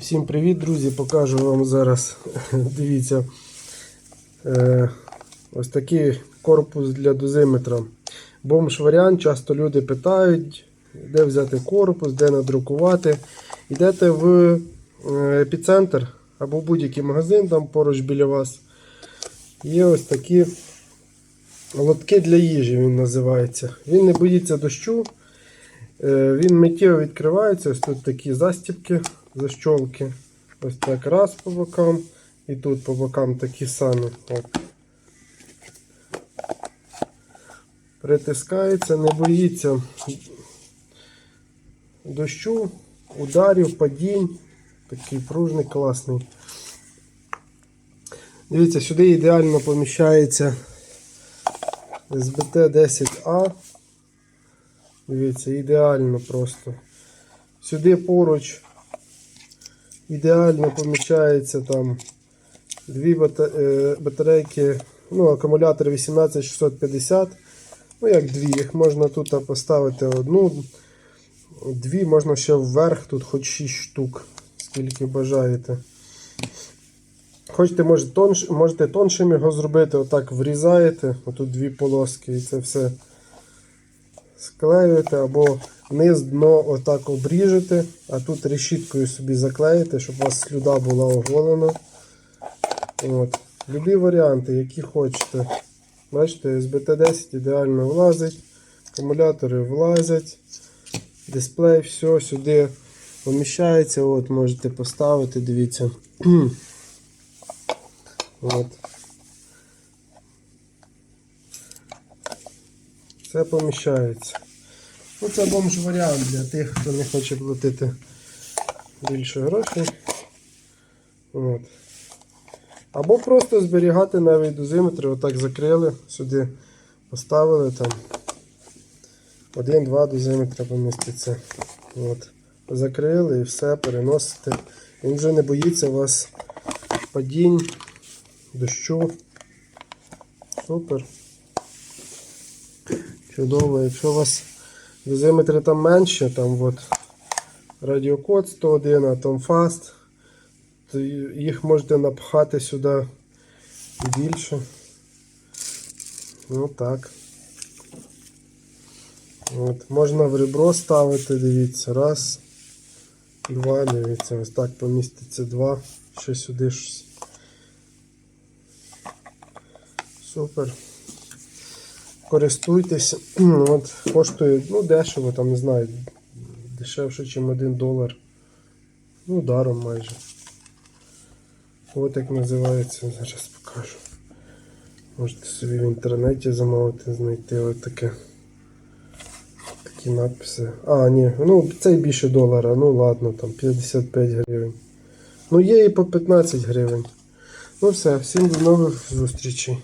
Всім привіт, друзі! Покажу вам зараз. Дивіться. Е, ось такий корпус для дозиметра. Бомж варіант. Часто люди питають, де взяти корпус, де надрукувати. Йдете в е, епіцентр або будь-який магазин, там поруч біля вас. Є ось такі лотки для їжі, він називається. Він не боїться дощу. Е, Він миттєво відкривається. Ось тут такі застібки, защолки. Ось так раз по бокам. І тут по бокам такі самі. От. Притискається, не боїться дощу, ударів, падінь. Такий пружний, класний. Дивіться, сюди ідеально поміщається СБТ 10А. Дивіться, ідеально просто. Сюди поруч ідеально поміщається там дві е, батарейки, ну, акумулятор 18650. Ну, як дві, їх можна тут поставити одну, дві, можна ще вверх, тут хоч 6 штук, скільки бажаєте. Хочете, може, тонш, можете тоншим його зробити, отак врізаєте, отут дві полоски і це все склеюєте або низ дно отак обріжете, а тут решіткою собі заклеїте, щоб у вас слюда була оголена. От. Любі варіанти, які хочете. Бачите, SBT10 ідеально влазить, акумулятори влазять, дисплей, все сюди поміщається. От, можете поставити, дивіться. От. Це поміщається. Ну, це бомж варіант для тих, хто не хоче платити більше грошей. От. Або просто зберігати навіть дозиметри, отак закрили, сюди поставили там. Один-два дозиметра поміститься. От. Закрили і все, переносите. Він вже не боїться у вас падінь, дощу. Супер. Чудово, якщо у вас дозиметри там менше, там от радіокод 101, а там фаст, то їх можете напхати сюди більше. Ну так. От, можна в ребро ставити, дивіться, раз, два, дивіться, ось так поміститься два, ще сюди щось. Супер користуйтесь. От, коштує ну, дешево, там не знаю, дешевше, ніж 1 долар. Ну, даром майже. От як називається, зараз покажу. Можете собі в інтернеті замовити, знайти от таке. Такі надписи. А, ні, ну цей більше долара, ну ладно, там 55 гривень. Ну є і по 15 гривень. Ну все, всім до нових зустрічей.